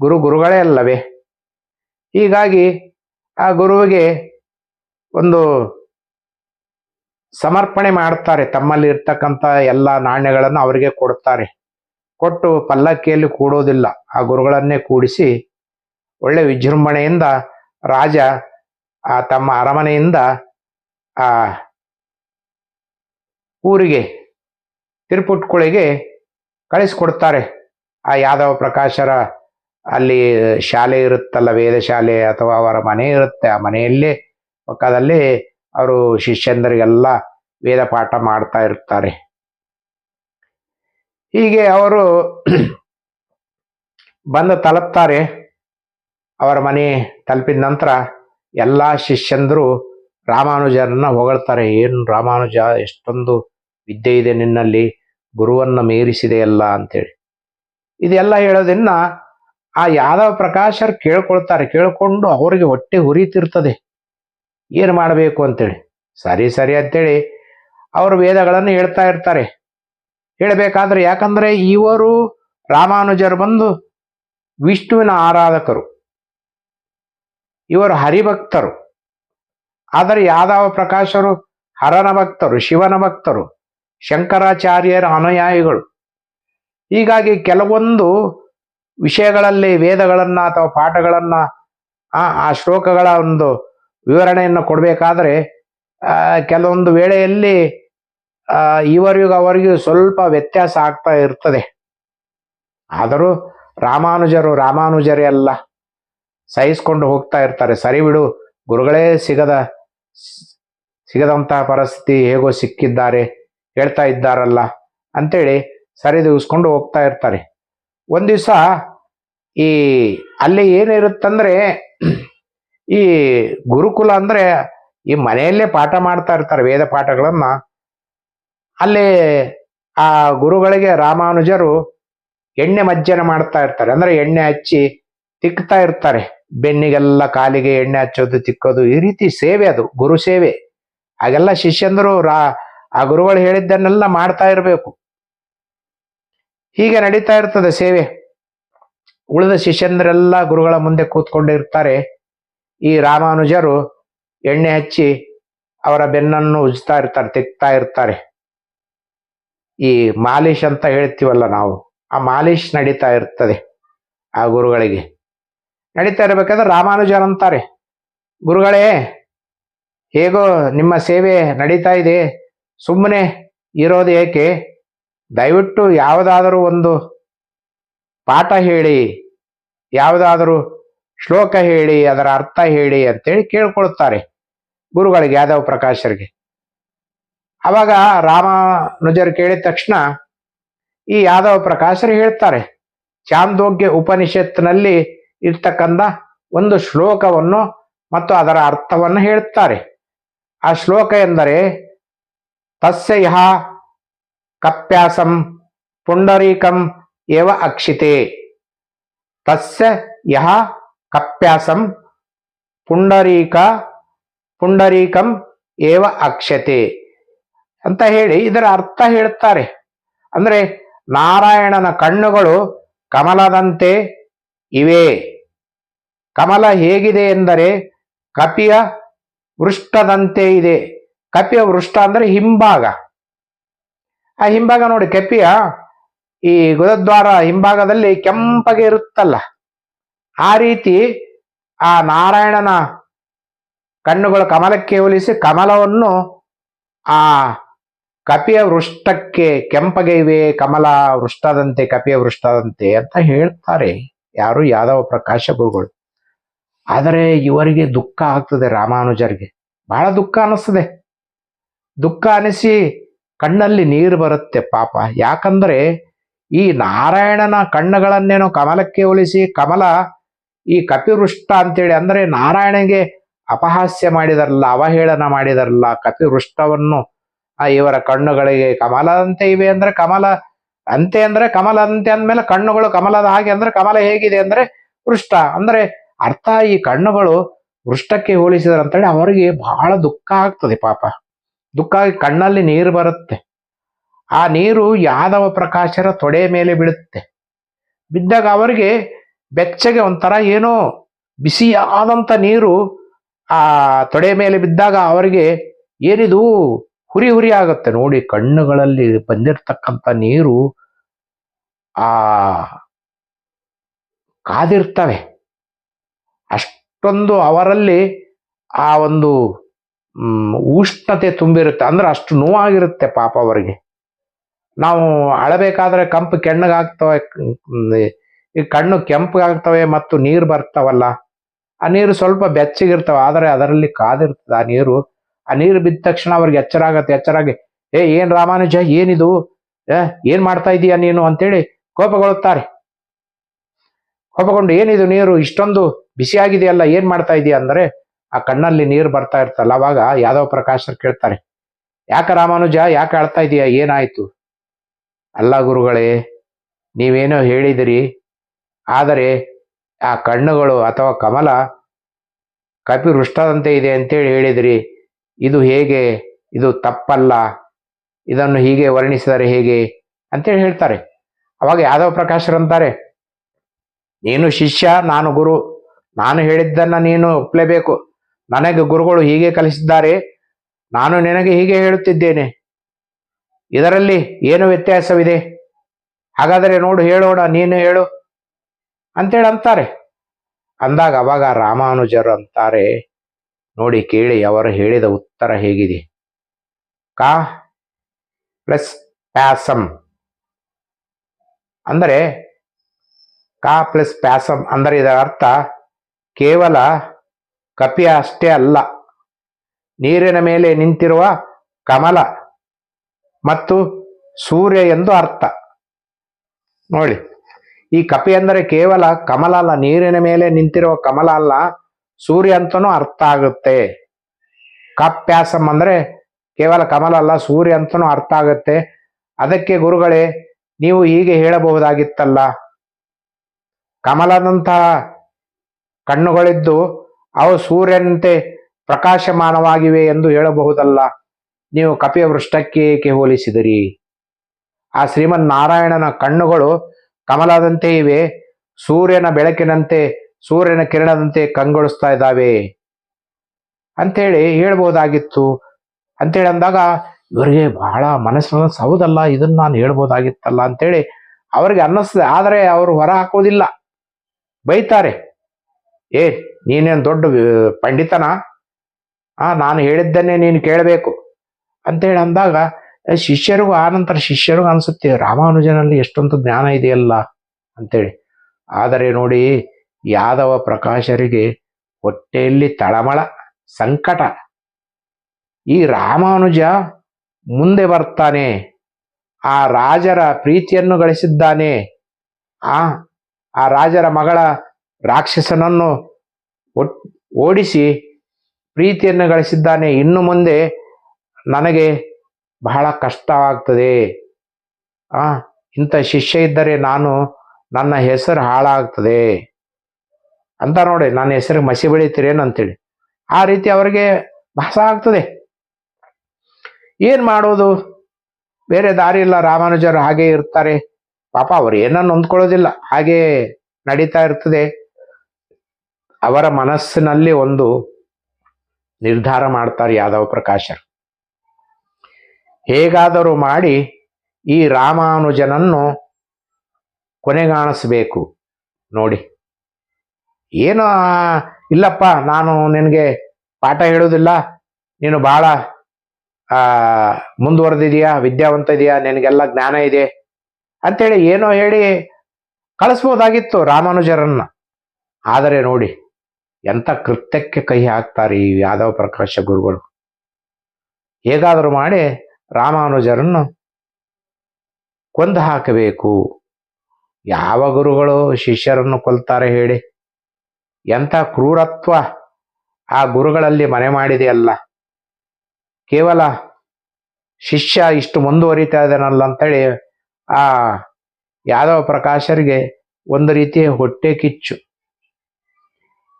ಗುರು ಗುರುಗಳೇ ಅಲ್ಲವೇ? ಹೀಗಾಗಿ ಆ ಗುರುವಿಗೆ ಒಂದು ಸಮರ್ಪಣೆ ಮಾಡ್ತಾರೆ, ತಮ್ಮಲ್ಲಿ ಇರ್ತಕ್ಕಂಥ ಎಲ್ಲ ನಾಣ್ಯಗಳನ್ನು ಅವರಿಗೆ ಕೊಡ್ತಾರೆ. ಕೊಟ್ಟು ಪಲ್ಲಕ್ಕಿಯಲ್ಲಿ ಕೂಡೋದಿಲ್ಲ, ಆ ಗುರುಗಳನ್ನೇ ಕೂಡಿಸಿ ಒಳ್ಳೆ ವಿಜೃಂಭಣೆಯಿಂದ ರಾಜ ಆ ತಮ್ಮ ಅರಮನೆಯಿಂದ ಆ ಊರಿಗೆ, ತಿರುಪುಟ್ಕುಳಿಗೆ ಕಳಿಸ್ಕೊಡ್ತಾರೆ. ಆ ಯಾದವ ಪ್ರಕಾಶರ ಅಲ್ಲಿ ಶಾಲೆ ಇರುತ್ತಲ್ಲ ವೇದ ಶಾಲೆ ಅಥವಾ ಅವರ ಮನೆ ಇರುತ್ತೆ. ಆ ಮನೆಯಲ್ಲೇ ಪಕ್ಕದಲ್ಲಿ ಅವರು ಶಿಷ್ಯಂದರಿಗೆಲ್ಲ ವೇದ ಪಾಠ ಮಾಡ್ತಾ ಇರ್ತಾರೆ. ಹೀಗೆ ಅವರು ಬಂದು ತಲುಪ್ತಾರೆ. ಅವರ ಮನೆ ತಲುಪಿದ ನಂತರ ಎಲ್ಲ ಶಿಷ್ಯಂದರು ರಾಮಾನುಜರನ್ನ ಹೊಗಳ್ತಾರೆ. ಏನು ರಾಮಾನುಜ, ಎಷ್ಟೊಂದು ವಿದ್ಯೆ ಇದೆ ನಿನ್ನಲ್ಲಿ, ಗುರುವನ್ನ ಮೀರಿಸಿದೆಯಲ್ಲ ಅಂತೇಳಿ. ಇದೆಲ್ಲ ಹೇಳೋದನ್ನ ಆ ಯಾದವ ಪ್ರಕಾಶರು ಕೇಳ್ಕೊಳ್ತಾರೆ, ಕೇಳ್ಕೊಂಡು ಅವರಿಗೆ ಹೊಟ್ಟೆ ಹುರಿತಿರ್ತದೆ ಏನು ಮಾಡಬೇಕು ಅಂತೇಳಿ. ಸರಿ ಸರಿ ಅಂತೇಳಿ ಅವರು ವೇದಗಳನ್ನು ಹೇಳ್ತಾ ಇರ್ತಾರೆ. ಹೇಳಬೇಕಾದ್ರೆ ಯಾಕಂದ್ರೆ ಇವರು ರಾಮಾನುಜರು ಬಂದು ವಿಷ್ಣುವಿನ ಆರಾಧಕರು. ಇವರು ಹರಿಭಕ್ತರು. ಆದರೆ ಯಾದವ ಪ್ರಕಾಶರು ಹರನ ಭಕ್ತರು, ಶಿವನ ಭಕ್ತರು, ಶಂಕರಾಚಾರ್ಯರ ಅನುಯಾಯಿಗಳು. ಹೀಗಾಗಿ ಕೆಲವೊಂದು ವಿಷಯಗಳಲ್ಲಿ ವೇದಗಳನ್ನ ಅಥವಾ ಪಾಠಗಳನ್ನ, ಆ ಆ ಶ್ಲೋಕಗಳ ಒಂದು ವಿವರಣೆಯನ್ನು ಕೊಡಬೇಕಾದ್ರೆ ಕೆಲವೊಂದು ವೇಳೆಯಲ್ಲಿ ಇವರಿಗೂ ಅವರಿಗೂ ಸ್ವಲ್ಪ ವ್ಯತ್ಯಾಸ ಆಗ್ತಾ ಇರ್ತದೆ. ಆದರೂ ರಾಮಾನುಜರು ರಾಮಾನುಜರೇ ಅಲ್ಲ. ಸಹಿಸ್ಕೊಂಡು ಹೋಗ್ತಾ ಇರ್ತಾರೆ. ಸರಿ ಬಿಡು, ಗುರುಗಳೇ ಸಿಗದ, ಸಿಗದಂತಹ ಪರಿಸ್ಥಿತಿ ಹೇಗೋ ಸಿಕ್ಕಿದ್ದಾರೆ, ಹೇಳ್ತಾ ಇದ್ದಾರಲ್ಲ ಅಂತೇಳಿ ಸರಿದೂಗಿಸ್ಕೊಂಡು ಹೋಗ್ತಾ ಇರ್ತಾರೆ. ಒಂದ್ ದಿವಸ ಈ ಅಲ್ಲಿ ಏನಿರುತ್ತಂದ್ರೆ ಈ ಗುರುಕುಲ ಅಂದ್ರೆ ಈ ಮನೆಯಲ್ಲೇ ಪಾಠ ಮಾಡ್ತಾ ಇರ್ತಾರೆ ವೇದ ಪಾಠಗಳನ್ನ. ಅಲ್ಲಿ ಆ ಗುರುಗಳಿಗೆ ರಾಮಾನುಜರು ಎಣ್ಣೆ ಮಜ್ಜನ ಮಾಡ್ತಾ ಇರ್ತಾರೆ. ಅಂದ್ರೆ ಎಣ್ಣೆ ಹಚ್ಚಿ ತಿಕ್ತಾ ಇರ್ತಾರೆ. ಬೆನ್ನಿಗೆಲ್ಲ ಕಾಲಿಗೆ ಎಣ್ಣೆ ಹಚ್ಚೋದು, ತಿಕ್ಕೋದು, ಈ ರೀತಿ ಸೇವೆ ಅದು, ಗುರು ಸೇವೆ. ಹಾಗೆಲ್ಲ ಶಿಷ್ಯಂದರು ರಾ ಆ ಗುರುಗಳು ಹೇಳಿದ್ದನ್ನೆಲ್ಲ ಮಾಡ್ತಾ ಇರಬೇಕು. ಹೀಗೆ ನಡೀತಾ ಇರ್ತದೆ ಸೇವೆ. ಉಳಿದ ಶಿಷ್ಯಂದರೆಲ್ಲ ಗುರುಗಳ ಮುಂದೆ ಕೂತ್ಕೊಂಡಿರ್ತಾರೆ ಈ ರಾಮಾನುಜರು ಎಣ್ಣೆ ಹಚ್ಚಿ ಅವರ ಬೆನ್ನನ್ನು ಉಜ್ತಾ ಇರ್ತಾರೆ, ತಿಕ್ತಾ ಇರ್ತಾರೆ. ಈ ಮಾಲಿಶ್ ಅಂತ ಹೇಳ್ತೀವಲ್ಲ ನಾವು, ಆ ಮಾಲಿಶ್ ನಡೀತಾ ಇರ್ತದೆ ಆ ಗುರುಗಳಿಗೆ. ನಡೀತಾ ಇರಬೇಕಾದ್ರೆ ರಾಮಾನುಜರ್ ಅಂತಾರೆ ಗುರುಗಳೇ, ಹೇಗೋ ನಿಮ್ಮ ಸೇವೆ ನಡೀತಾ ಇದೆ ಸುಮ್ಮನೆ ಇರೋದು ಏಕೆ? ದಯವಿಟ್ಟು ಯಾವುದಾದರೂ ಒಂದು ಪಾಠ ಹೇಳಿ, ಯಾವುದಾದರೂ ಶ್ಲೋಕ ಹೇಳಿ, ಅದರ ಅರ್ಥ ಹೇಳಿ ಅಂತೇಳಿ ಕೇಳ್ಕೊಳ್ತಾರೆ ಗುರುಗಳಿಗೆ, ಯಾದವ್ ಪ್ರಕಾಶರಿಗೆ. ಅವಾಗ ರಾಮಾನುಜರು ಕೇಳಿದ ತಕ್ಷಣ ಈ ಯಾದವ್ ಪ್ರಕಾಶರು ಹೇಳ್ತಾರೆ, ಚಾಂದೋಗ್ಯ ಉಪನಿಷತ್ನಲ್ಲಿ ಇರ್ತಕ್ಕಂಥ ಒಂದು ಶ್ಲೋಕವನ್ನು ಮತ್ತು ಅದರ ಅರ್ಥವನ್ನು ಹೇಳ್ತಾರೆ. ಆ ಶ್ಲೋಕ ಎಂದರೆ, ತಸ್ಯ ಯಹ ಕಪ್ಯಾಸಂ ಪುಂಡರೀಕಂ ಏವ ಅಕ್ಷಿತೆ. ತಸ್ಯ ಯಹ ಕಪ್ಯಾಸಂ ಪುಂಡರೀಕ ಪುಂಡರೀಕಂ ಏವ ಅಕ್ಷತೆ ಅಂತ ಹೇಳಿ ಇದರ ಅರ್ಥ ಹೇಳ್ತಾರೆ. ಅಂದ್ರೆ ನಾರಾಯಣನ ಕಣ್ಣುಗಳು ಕಮಲದಂತೆ ಇವೆ. ಕಮಲ ಹೇಗಿದೆ ಎಂದರೆ ಕಪಿಯ ವೃಷ್ಟದಂತೆ ಇದೆ. ಕಪಿಯ ವೃಷ್ಟ ಅಂದ್ರೆ ಹಿಂಭಾಗ. ಆ ಹಿಂಭಾಗ ನೋಡಿ ಕೆಪ್ಪಿಯ ಈ ಗುದದ್ವಾರ ಹಿಂಭಾಗದಲ್ಲಿ ಕೆಂಪಗೆ ಇರುತ್ತಲ್ಲ, ಆ ರೀತಿ ಆ ನಾರಾಯಣನ ಕಣ್ಣುಗಳು ಕಮಲಕ್ಕೆ ಹೋಲಿಸಿ ಕಮಲವನ್ನು ಆ ಕಪಿಯ ವೃಷ್ಟಕ್ಕೆ ಕೆಂಪಗೆ ಇವೆ, ಕಮಲ ವೃಷ್ಟದಂತೆ, ಕಪಿಯ ವೃಷ್ಟದಂತೆ ಅಂತ ಹೇಳ್ತಾರೆ ಯಾರು ಯಾದವ ಪ್ರಕಾಶ ಗುರುಗಳು. ಆದರೆ ಇವರಿಗೆ ದುಃಖ ಆಗ್ತದೆ ರಾಮಾನುಜರಿಗೆ. ಬಹಳ ದುಃಖ ಅನಿಸ್ತದೆ. ದುಃಖ ಅನಿಸಿ ಕಣ್ಣಲ್ಲಿ ನೀರು ಬರುತ್ತೆ ಪಾಪ. ಯಾಕಂದ್ರೆ ಈ ನಾರಾಯಣನ ಕಣ್ಣುಗಳನ್ನೇನೋ ಕಮಲಕ್ಕೆ ಹೋಲಿಸಿ ಕಮಲ ಈ ಕಪಿವೃಷ್ಟ ಅಂತೇಳಿ ಅಂದ್ರೆ ನಾರಾಯಣಗೆ ಅಪಹಾಸ್ಯ ಮಾಡಿದರಲ್ಲ, ಅವಹೇಳನ ಮಾಡಿದರಲ್ಲ, ಕಪಿವೃಷ್ಟವನ್ನು ಆ ಇವರ ಕಣ್ಣುಗಳಿಗೆ ಕಮಲದಂತೆ ಇವೆ ಅಂದ್ರೆ ಕಮಲ ಅಂತೆ ಅಂದ್ರೆ ಕಮಲ ಅಂತೆ ಅಂದ್ಮೇಲೆ ಕಣ್ಣುಗಳು ಕಮಲದ ಹಾಗೆ ಅಂದ್ರೆ ಕಮಲ ಹೇಗಿದೆ ಅಂದ್ರೆ ವೃಷ್ಟ. ಅಂದ್ರೆ ಅರ್ಥ ಈ ಕಣ್ಣುಗಳು ವೃಷ್ಟಕ್ಕೆ ಹೋಲಿಸಿದ್ರಂತೇಳಿ ಅವರಿಗೆ ಬಹಳ ದುಃಖ ಆಗ್ತದೆ ಪಾಪ. ದುಃಖ ಕಣ್ಣಲ್ಲಿ ನೀರು ಬರುತ್ತೆ. ಆ ನೀರು ಯಾದವ ಪ್ರಕಾಶರ ತೊಡೆ ಮೇಲೆ ಬೀಳುತ್ತೆ. ಬಿದ್ದಾಗ ಅವರಿಗೆ ಬೆಚ್ಚಗೆ ಒಂಥರ ಏನೋ ಬಿಸಿಯಾದಂತ ನೀರು ಆ ತೊಡೆ ಮೇಲೆ ಬಿದ್ದಾಗ ಅವರಿಗೆ ಏನಿದು ಹುರಿ ಹುರಿ ಆಗುತ್ತೆ. ನೋಡಿ ಕಣ್ಣುಗಳಲ್ಲಿ ಬಂದಿರತಕ್ಕಂತ ನೀರು ಆ ಕಾದಿರ್ತವೆ. ಅಷ್ಟೊಂದು ಅವರಲ್ಲಿ ಆ ಒಂದು ಉಷ್ಣತೆ ತುಂಬಿರುತ್ತೆ. ಅಂದ್ರೆ ಅಷ್ಟು ನೋವಾಗಿರುತ್ತೆ ಪಾಪ ಅವರಿಗೆ. ನಾವು ಅಳಬೇಕಾದ್ರೆ ಕಂಪು ಕೆಣ್ಣಗಾಗ್ತವೆ ಈ ಕಣ್ಣು ಕೆಂಪಗಾಗ್ತವೆ ಮತ್ತು ನೀರು ಬರ್ತಾವಲ್ಲ, ಆ ನೀರು ಸ್ವಲ್ಪ ಬೆಚ್ಚಗಿರ್ತವೆ, ಆದರೆ ಅದರಲ್ಲಿ ಕಾದಿರ್ತದೆ ಆ ನೀರು. ಆ ನೀರು ಬಿದ್ದ ತಕ್ಷಣ ಅವ್ರಿಗೆ ಎಚ್ಚರ ಆಗತ್ತೆ ಎಚ್ಚರಾಗಿ ಏ, ಏನ್ ರಾಮಾನುಜ, ಏನಿದು? ಏ, ಏನ್ ಮಾಡ್ತಾ ಇದೀಯ ನೀನು? ಅಂತೇಳಿ ಕೋಪಗೊಳ್ಳುತ್ತಾರೆ. ಕೋಪಗೊಂಡು, ಏನಿದು ನೀರು? ಇಷ್ಟೊಂದು ಬಿಸಿಯಾಗಿದೆಯಲ್ಲ, ಏನ್ ಮಾಡ್ತಾ ಇದೀಯ? ಅಂದ್ರೆ ಆ ಕಣ್ಣಲ್ಲಿ ನೀರು ಬರ್ತಾ ಇರ್ತಲ್ಲ, ಅವಾಗ ಯಾದವ ಪ್ರಕಾಶರು ಕೇಳ್ತಾರೆ, ಯಾಕ ರಾಮಾನುಜ, ಯಾಕೆ ಅಳ್ತಾ ಇದೀಯ, ಏನಾಯ್ತು? ಅಲ್ಲ ಗುರುಗಳೇ, ನೀವೇನೋ ಹೇಳಿದಿರಿ, ಆದರೆ ಆ ಕಣ್ಣುಗಳು ಅಥವಾ ಕಮಲ ಕಪಿ ವೃಷ್ಟದಂತೆ ಇದೆ ಅಂತೇಳಿ ಹೇಳಿದಿರಿ. ಇದು ಹೇಗೆ? ಇದು ತಪ್ಪಲ್ಲ, ಇದನ್ನು ಹೀಗೆ ವರ್ಣಿಸಿದರೆ ಹೇಗೆ? ಅಂತೇಳಿ ಹೇಳ್ತಾರೆ. ಅವಾಗ ಯಾದವ ಪ್ರಕಾಶರಂತಾರೆ ನೀನು ಶಿಷ್ಯ, ನಾನು ಗುರು, ನಾನು ಹೇಳಿದ್ದನ್ನ ನೀನು ಒಪ್ಲೇಬೇಕು. ನನಗೆ ಗುರುಗಳು ಹೀಗೆ ಕಲಿಸಿದ್ದಾರೆ, ನಾನು ನಿನಗೆ ಹೀಗೆ ಹೇಳುತ್ತಿದ್ದೇನೆ. ಇದರಲ್ಲಿ ಏನು ವ್ಯತ್ಯಾಸವಿದೆ? ಹಾಗಾದರೆ ನೋಡು, ಹೇಳೋಣ, ನೀನು ಹೇಳು ಅಂತೇಳಿ ಅಂತಾರೆ. ಅಂದಾಗ ಅವಾಗ ರಾಮಾನುಜರು ಅಂತಾರೆ, ನೋಡಿ ಕೇಳಿ, ಅವರು ಹೇಳಿದ ಉತ್ತರ ಹೇಗಿದೆ? ಕಾ ಪ್ಲಸ್ ಪ್ಯಾಸಂ. ಅಂದರೆ ಕಾ ಪ್ಲಸ್ ಪ್ಯಾಸಂ, ಅಂದರೆ ಇದರ ಅರ್ಥ ಕೇವಲ ಕಪಿಯ ಅಷ್ಟೇ ಅಲ್ಲ. ನೀರಿನ ಮೇಲೆ ನಿಂತಿರುವ ಕಮಲ ಮತ್ತು ಸೂರ್ಯ ಎಂದು ಅರ್ಥ. ನೋಡಿ, ಈ ಕಪಿ ಅಂದರೆ ಕೇವಲ ಕಮಲ ಅಲ್ಲ, ನೀರಿನ ಮೇಲೆ ನಿಂತಿರುವ ಕಮಲ ಅಲ್ಲ, ಸೂರ್ಯ ಅಂತನೂ ಅರ್ಥ ಆಗುತ್ತೆ. ಕಪ್ಯಾಸಂ ಅಂದ್ರೆ ಕೇವಲ ಕಮಲ ಅಲ್ಲ, ಸೂರ್ಯ ಅಂತನೂ ಅರ್ಥ ಆಗುತ್ತೆ. ಅದಕ್ಕೆ ಗುರುಗಳೇ, ನೀವು ಹೀಗೆ ಹೇಳಬಹುದಾಗಿತ್ತಲ್ಲ. ಕಮಲದಂತಹ ಕಣ್ಣುಗಳಿದ್ದು ಅವು ಸೂರ್ಯನಂತೆ ಪ್ರಕಾಶಮಾನವಾಗಿವೆ ಎಂದು ಹೇಳಬಹುದಲ್ಲ. ನೀವು ಕಪಿಯ ವೃಷ್ಟಕ್ಕೆ ಹೋಲಿಸಿದಿರಿ? ಆ ಶ್ರೀಮನ್ ನಾರಾಯಣನ ಕಣ್ಣುಗಳು ಕಮಲದಂತೆ ಇವೆ, ಸೂರ್ಯನ ಬೆಳಕಿನಂತೆ, ಸೂರ್ಯನ ಕಿರಣದಂತೆ ಕಂಗೊಳಿಸ್ತಾ ಇದ್ದಾವೆ. ಅಂಥೇಳಿ ಹೇಳ್ಬೋದಾಗಿತ್ತು. ಅಂತೇಳಿ ಅಂದಾಗ, ಇವರಿಗೆ ಬಹಳ ಮನಸ್ಸಿನ ಹೌದಲ್ಲ, ಇದನ್ನ ನಾನು ಹೇಳ್ಬೋದಾಗಿತ್ತಲ್ಲ ಅಂತೇಳಿ ಅವ್ರಿಗೆ ಅನ್ನಿಸ್ತದೆ ಆದರೆ ಅವರು ಹೊರ ಹಾಕೋದಿಲ್ಲ. ಬೈತಾರೆ ಏ ನೀನೇನು ದೊಡ್ಡ ಪಂಡಿತನ? ಆ, ನಾನು ಹೇಳಿದ್ದನ್ನೇ ನೀನು ಕೇಳಬೇಕು. ಅಂತೇಳಿ ಅಂದಾಗ ಶಿಷ್ಯರಿಗೂ ಆನಂತರ ಶಿಷ್ಯರಿಗೂ ಅನಿಸುತ್ತೆ, ರಾಮಾನುಜನಲ್ಲಿ ಎಷ್ಟೊಂದು ಜ್ಞಾನ ಇದೆಯಲ್ಲ? ಅಂತೇಳಿ. ಆದರೆ ನೋಡಿ, ಯಾದವ ಪ್ರಕಾಶರಿಗೆ ಹೊಟ್ಟೆಯಲ್ಲಿ ತಳಮಳ, ಸಂಕಟ. ಈ ರಾಮಾನುಜ ಮುಂದೆ ಬರ್ತಾನೆ. ಆ ರಾಜರ ಪ್ರೀತಿಯನ್ನು ಗಳಿಸಿದ್ದಾನೆ. ಆ ಆ ರಾಜರ ಮಗಳ ರಾಕ್ಷಸನನ್ನು ಓಡಿಸಿ ಪ್ರೀತಿಯನ್ನು ಗಳಿಸಿದ್ದಾನೆ. ಇನ್ನು ಮುಂದೆ ನನಗೆ ಬಹಳ ಕಷ್ಟವಾಗ್ತದೆ ಆ, ಇಂಥ ಶಿಷ್ಯ ಇದ್ದರೆ ನಾನು ನನ್ನ ಹೆಸರು ಹಾಳಾಗ್ತದೆ. ಅಂತ ನೋಡಿ, ನನ್ನ ಹೆಸರಿಗೆ ಮಸಿ ಬೆಳಿತೀರೇನಂತೇಳಿ ಆ ರೀತಿ ಅವರಿಗೆ ಭಾಸ ಆಗ್ತದೆ. ಏನು ಮಾಡೋದು? ಬೇರೆ ದಾರಿ ಇಲ್ಲ. ರಾಮಾನುಜರು ಹಾಗೆ ಇರ್ತಾರೆ. ಪಾಪ ಅವ್ರು ಏನನ್ನು ಹೊಂದ್ಕೊಳ್ಳೋದಿಲ್ಲ. ಹಾಗೆ ನಡೀತಾ ಇರ್ತದೆ. ಅವರ ಮನಸ್ಸಿನಲ್ಲಿ ಒಂದು ನಿರ್ಧಾರ ಮಾಡ್ತಾರೆ ಯಾದವ ಪ್ರಕಾಶರು. ಹೇಗಾದರೂ ಮಾಡಿ ಈ ರಾಮಾನುಜನನ್ನು ಕೊನೆಗಾಣಿಸ್ಬೇಕು. ನೋಡಿ. ಏನು ಇಲ್ಲಪ್ಪ, ನಾನು ನಿನಗೆ ಪಾಠ ಹೇಳೋದಿಲ್ಲ ನೀನು ಆ, ಮುಂದುವರೆದಿದೆಯಾ, ವಿದ್ಯಾವಂತ ಇದೆಯಾ, ನಿನಗೆಲ್ಲ ಜ್ಞಾನ ಇದೆ ಅಂತೇಳಿ ಏನೋ ಹೇಳಿ ಕಳಿಸ್ಬೋದಾಗಿತ್ತು ರಾಮಾನುಜರನ್ನ. ಆದರೆ ನೋಡಿ ಎಂಥ ಕೃತ್ಯಕ್ಕೆ ಕೈ ಹಾಕ್ತಾರೆ ಈ ಯಾದವ ಪ್ರಕಾಶ ಗುರುಗಳು? ಹೇಗಾದರೂ ಮಾಡಿ ರಾಮಾನುಜರನ್ನು ಕೊಂದು ಹಾಕಬೇಕು. ಯಾವ ಗುರುಗಳು ಶಿಷ್ಯರನ್ನು ಕೊಲ್ತಾರೆ ಹೇಳಿ? ಎಂಥ ಕ್ರೂರತ್ವ ಆ ಗುರುಗಳಲ್ಲಿ ಮನೆ ಮಾಡಿದೆಯಲ್ಲ? ಕೇವಲ ಶಿಷ್ಯ ಇಷ್ಟು ಮುಂದುವರಿತಾ ಇದ್ದಾನಲ್ಲ ಅಂತೇಳಿ ಆ ಯಾದವ ಪ್ರಕಾಶರಿಗೆ ಒಂದು ರೀತಿಯ ಹೊಟ್ಟೆ ಕಿಚ್ಚು.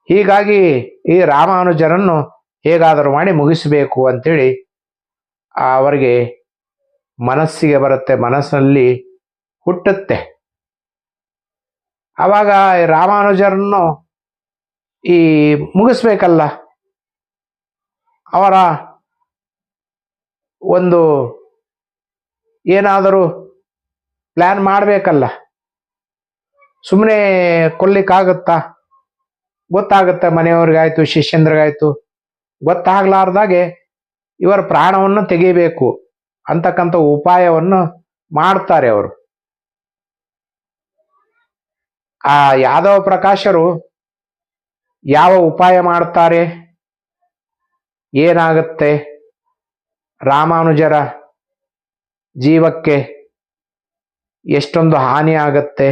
ಹೀಗಾಗಿ ಈ ರಾಮಾನುಜರನ್ನು ಹೇಗಾದರೂ ಮಾಡಿ ಮುಗಿಸಬೇಕು ಅಂತೇಳಿ ಅವರಿಗೆ ಮನಸ್ಸಿಗೆ ಬರುತ್ತೆ, ಮನಸ್ಸಿನಲ್ಲಿ ಹುಟ್ಟುತ್ತೆ. ಆವಾಗ ರಾಮಾನುಜರನ್ನು ಈ ಮುಗಿಸ್ಬೇಕಲ್ಲ, ಅವರ ಒಂದು ಏನಾದರೂ ಪ್ಲ್ಯಾನ್ ಮಾಡಬೇಕಲ್ಲ ಸುಮ್ಮನೆ ಕೊಲ್ಲಿಕ್ಕಾಗತ್ತಾ? ಗೊತ್ತಾಗುತ್ತೆ, ಮನೆಯವ್ರಿಗಾಯ್ತು, ಶಿಷ್ಯಂದ್ರಿಗಾಯ್ತು. ಗೊತ್ತಾಗ್ಲಾರ್ದಾಗೆ ಇವರ ಪ್ರಾಣವನ್ನು ತೆಗಿಬೇಕು ಅಂತಕ್ಕಂಥ ಉಪಾಯವನ್ನು ಮಾಡ್ತಾರೆ ಅವರು. ಆ ಯಾದವ ಪ್ರಕಾಶರು ಯಾವ ಉಪಾಯ ಮಾಡ್ತಾರೆ? ಏನಾಗುತ್ತೆ? ರಾಮಾನುಜರ ಜೀವಕ್ಕೆ ಎಷ್ಟೊಂದು ಹಾನಿ ಆಗತ್ತೆ?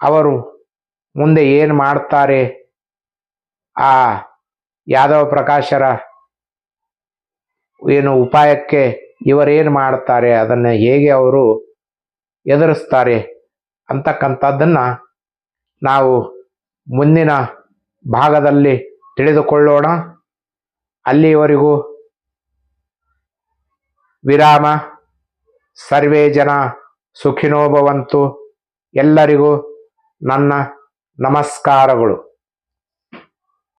ಅವರು ಮುಂದೆ ಏನು ಮಾಡ್ತಾರೆ? ಆ ಯಾದವ ಪ್ರಕಾಶರ ಏನು ಉಪಾಯಕ್ಕೆ ಇವರೇನು ಮಾಡ್ತಾರೆ? ಅದನ್ನು ಹೇಗೆ ಅವರು ಎದುರಿಸ್ತಾರೆ? ಅಂತಕ್ಕಂಥದ್ದನ್ನು ನಾವು ಮುಂದಿನ ಭಾಗದಲ್ಲಿ ತಿಳಿದುಕೊಳ್ಳೋಣ. ಅಲ್ಲಿವರೆಗೂ ವಿರಾಮ. ಸರ್ವೇ ಜನ ಸುಖಿನೋಭವಂತು ಎಲ್ಲರಿಗೂ ನನ್ನ ನಮಸ್ಕಾರಗಳು.